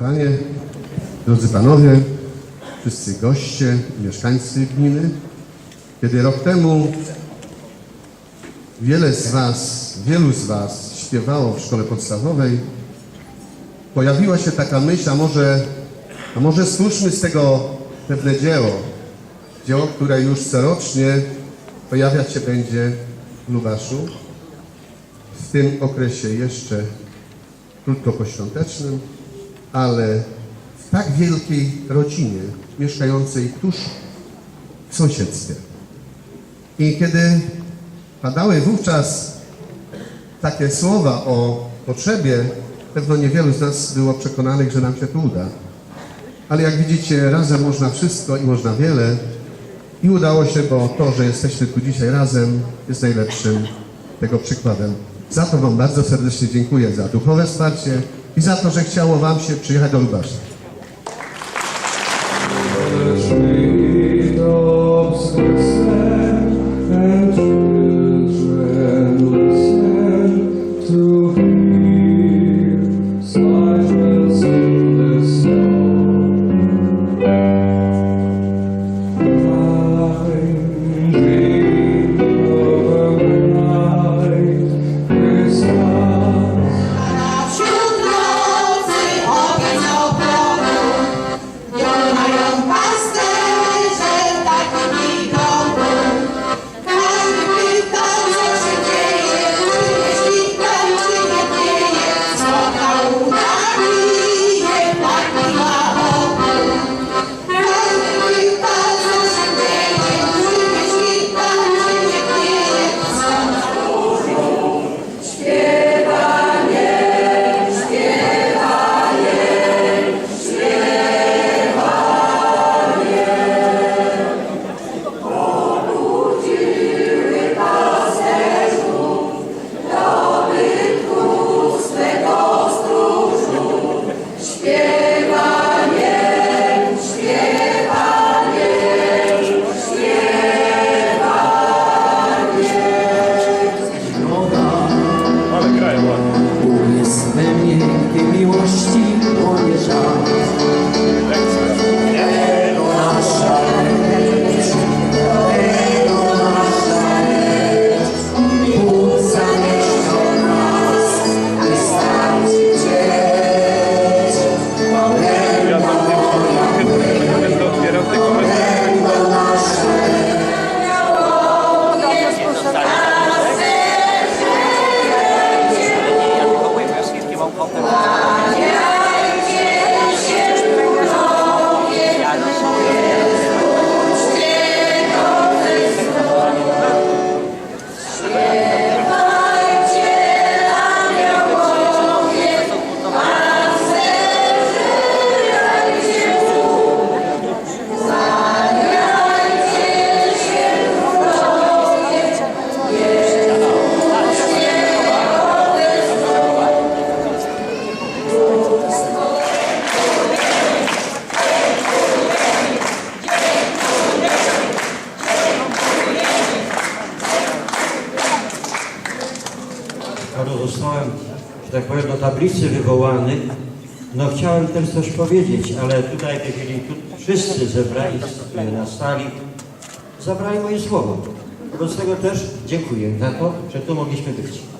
Panie, drodzy Panowie, wszyscy goście, mieszkańcy gminy. Kiedy rok temu wiele z Was, wielu z Was śpiewało w szkole podstawowej, pojawiła się taka myśl, a może, a może stwórzmy z tego pewne dzieło. Dzieło, które już corocznie pojawiać się będzie w Lubaszu. W tym okresie jeszcze krótko poświątecznym, ale w tak wielkiej rodzinie mieszkającej tuż w sąsiedztwie. I kiedy padały wówczas takie słowa o potrzebie, pewno niewielu z nas było przekonanych, że nam się to uda. Ale jak widzicie, razem można wszystko i można wiele. I udało się, bo to, że jesteśmy tu dzisiaj razem, jest najlepszym tego przykładem. Za to Wam bardzo serdecznie dziękuję, za duchowe wsparcie i za to, że chciało Wam się przyjechać do Lubasza. Skoro zostałem, że tak powiem, do tablicy wywołany, no chciałem też coś powiedzieć, ale tutaj, jeżeli tu wszyscy zebrani na sali, zabrali moje słowo. Wobec tego też dziękuję za to, że tu mogliśmy być.